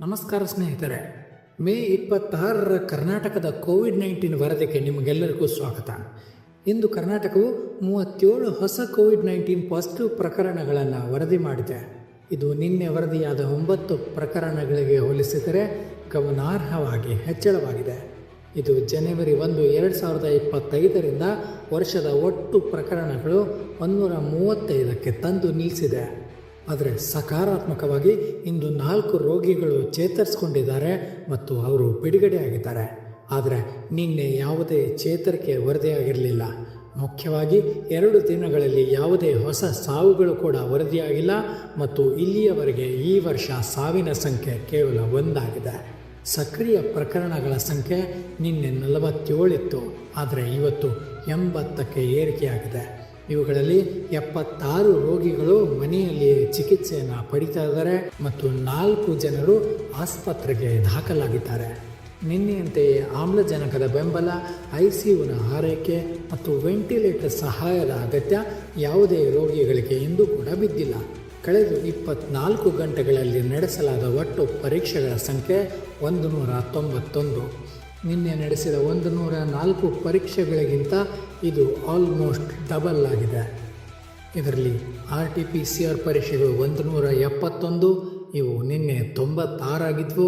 ನಮಸ್ಕಾರ ಸ್ನೇಹಿತರೆ, ಮೇ ಇಪ್ಪತ್ತಾರರ ಕರ್ನಾಟಕದ ಕೋವಿಡ್ ನೈನ್ಟೀನ್ ವರದಿಗೆ ನಿಮಗೆಲ್ಲರಿಗೂ ಸ್ವಾಗತ. ಇಂದು ಕರ್ನಾಟಕವು ಮೂವತ್ತೇಳು ಹೊಸ ಕೋವಿಡ್ ನೈನ್ಟೀನ್ ಪಾಸಿಟಿವ್ ಪ್ರಕರಣಗಳನ್ನು ವರದಿ ಮಾಡಿದೆ. ಇದು ನಿನ್ನೆ ವರದಿಯಾದ ಒಂಬತ್ತು ಪ್ರಕರಣಗಳಿಗೆ ಹೋಲಿಸಿದರೆ ಗಮನಾರ್ಹವಾಗಿ ಹೆಚ್ಚಳವಾಗಿದೆ. ಇದು ಜನವರಿ ಒಂದು ಎರಡು ಸಾವಿರದ ಇಪ್ಪತ್ತೈದರಿಂದ ವರ್ಷದ ಒಟ್ಟು ಪ್ರಕರಣಗಳು ಒಂದೂರ ಮೂವತ್ತೈದಕ್ಕೆ ತಂದು ನಿಲ್ಲಿಸಿದೆ. ಆದರೆ ಸಕಾರಾತ್ಮಕವಾಗಿ ಇಂದು ನಾಲ್ಕು ರೋಗಿಗಳು ಚೇತರಿಸಿಕೊಂಡಿದ್ದಾರೆ ಮತ್ತು ಅವರು ಬಿಡುಗಡೆಯಾಗಿದ್ದಾರೆ ಆದರೆ ನಿನ್ನೆ ಯಾವುದೇ ಚೇತರಿಕೆ ವರದಿಯಾಗಿರಲಿಲ್ಲ. ಮುಖ್ಯವಾಗಿ ಎರಡು ದಿನಗಳಲ್ಲಿ ಯಾವುದೇ ಹೊಸ ಸಾವುಗಳು ಕೂಡ ವರದಿಯಾಗಿಲ್ಲ ಮತ್ತು ಇಲ್ಲಿಯವರೆಗೆ ಈ ವರ್ಷ ಸಾವಿನ ಸಂಖ್ಯೆ ಕೇವಲ ಒಂದಾಗಿದೆ. ಸಕ್ರಿಯ ಪ್ರಕರಣಗಳ ಸಂಖ್ಯೆ ನಿನ್ನೆ ನಲವತ್ತೇಳಿತ್ತು ಆದರೆ ಇವತ್ತು ಎಂಬತ್ತಕ್ಕೆ ಏರಿಕೆಯಾಗಿದೆ. ಇವುಗಳಲ್ಲಿ ಎಪ್ಪತ್ತಾರು ರೋಗಿಗಳು ಮನೆಯಲ್ಲಿ ಚಿಕಿತ್ಸೆಯನ್ನು ಪಡಿತಾ ಇದ್ದಾರೆ ಮತ್ತು ನಾಲ್ಕು ಜನರು ಆಸ್ಪತ್ರೆಗೆ ದಾಖಲಾಗಿದ್ದಾರೆ. ನಿನ್ನೆಯಂತೆಯೇ ಆಮ್ಲಜನಕದ ಬೆಂಬಲ ಐ ಐಸಿಯುನ ಆರೈಕೆ ಮತ್ತು ವೆಂಟಿಲೇಟರ್ ಸಹಾಯದ ಅಗತ್ಯ ಯಾವುದೇ ರೋಗಿಗಳಿಗೆ ಇಂದು ಕೂಡ ಬಿದ್ದಿಲ್ಲ. ಕಳೆದ ಇಪ್ಪತ್ನಾಲ್ಕು ಗಂಟೆಗಳಲ್ಲಿ ನಡೆಸಲಾದ ಒಟ್ಟು ಪರೀಕ್ಷೆಗಳ ಸಂಖ್ಯೆ ಒಂದು ನೂರ ತೊಂಬತ್ತೊಂದು. ನಿನ್ನೆ ನಡೆಸಿದ ಒಂದು ನೂರ ನಾಲ್ಕು ಪರೀಕ್ಷೆಗಳಿಗಿಂತ ಇದು ಆಲ್ಮೋಸ್ಟ್ ಡಬಲ್ ಆಗಿದೆ. ಇದರಲ್ಲಿ R T P C R ಪರೀಕ್ಷೆಗಳು ಒಂದು ನೂರ ಎಪ್ಪತ್ತೊಂದು, ಇವು ನಿನ್ನೆ ತೊಂಬತ್ತಾರಾಗಿದ್ವು.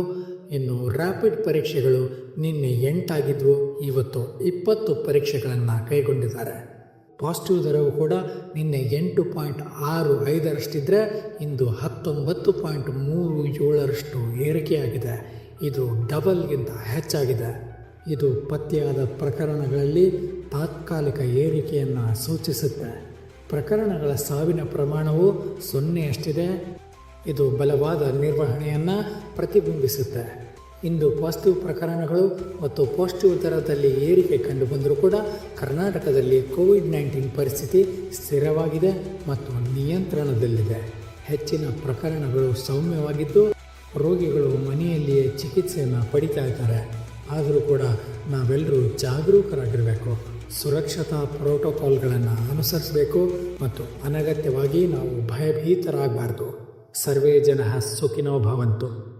ಇನ್ನು ರ್ಯಾಪಿಡ್ ಪರೀಕ್ಷೆಗಳು ನಿನ್ನೆ ಎಂಟಾಗಿದ್ವು. ಇವತ್ತು ಇಪ್ಪತ್ತು ಪರೀಕ್ಷೆಗಳನ್ನು ಕೈಗೊಂಡಿದ್ದಾರೆ. ಪಾಸಿಟಿವ್ ದರವು ಕೂಡ ನಿನ್ನೆ ಎಂಟು ಪಾಯಿಂಟ್ ಆರು ಐದರಷ್ಟಿದ್ದರೆ ಇಂದು ಹತ್ತೊಂಬತ್ತು ಪಾಯಿಂಟ್ ಮೂರು ಏಳರಷ್ಟು ಏರಿಕೆಯಾಗಿದೆ. ಇದು ಡಬಲ್ಗಿಂತ ಹೆಚ್ಚಾಗಿದೆ. ಇದು ಪತ್ತೆಯಾದ ಪ್ರಕರಣಗಳಲ್ಲಿ ತಾತ್ಕಾಲಿಕ ಏರಿಕೆಯನ್ನು ಸೂಚಿಸುತ್ತೆ. ಪ್ರಕರಣಗಳ ಸಾವಿನ ಪ್ರಮಾಣವು ಸೊನ್ನೆಯಷ್ಟಿದೆ. ಇದು ಬಲವಾದ ನಿರ್ವಹಣೆಯನ್ನು ಪ್ರತಿಬಿಂಬಿಸುತ್ತೆ. ಇಂದು ಪಾಸಿಟಿವ್ ಪ್ರಕರಣಗಳು ಮತ್ತು ಪಾಸಿಟಿವ್ ದರದಲ್ಲಿ ಏರಿಕೆ ಕಂಡುಬಂದರೂ ಕೂಡ ಕರ್ನಾಟಕದಲ್ಲಿ ಕೋವಿಡ್ ನೈನ್ಟೀನ್ ಪರಿಸ್ಥಿತಿ ಸ್ಥಿರವಾಗಿದೆ ಮತ್ತು ನಿಯಂತ್ರಣದಲ್ಲಿದೆ. ಹೆಚ್ಚಿನ ಪ್ರಕರಣಗಳು ಸೌಮ್ಯವಾಗಿದ್ದು ರೋಗಿಗಳು ಮನೆಯಲ್ಲಿಯೇ ಚಿಕಿತ್ಸೆಯನ್ನು ಪಡಿತಾ ಇದ್ದಾರೆ. ಆದರೂ ಕೂಡ ನಾವೆಲ್ಲರೂ ಜಾಗರೂಕರಾಗಿರಬೇಕು. ಸುರಕ್ಷತಾ ಪ್ರೋಟೋಕಾಲ್ಗಳನ್ನು ಅನುಸರಿಸಬೇಕು ಮತ್ತು ಅನಗತ್ಯವಾಗಿ ನಾವು ಭಯಭೀತರಾಗಬಾರ್ದು. ಸರ್ವೇ ಜನ ಸುಖಿನೋ ಭವಂತು.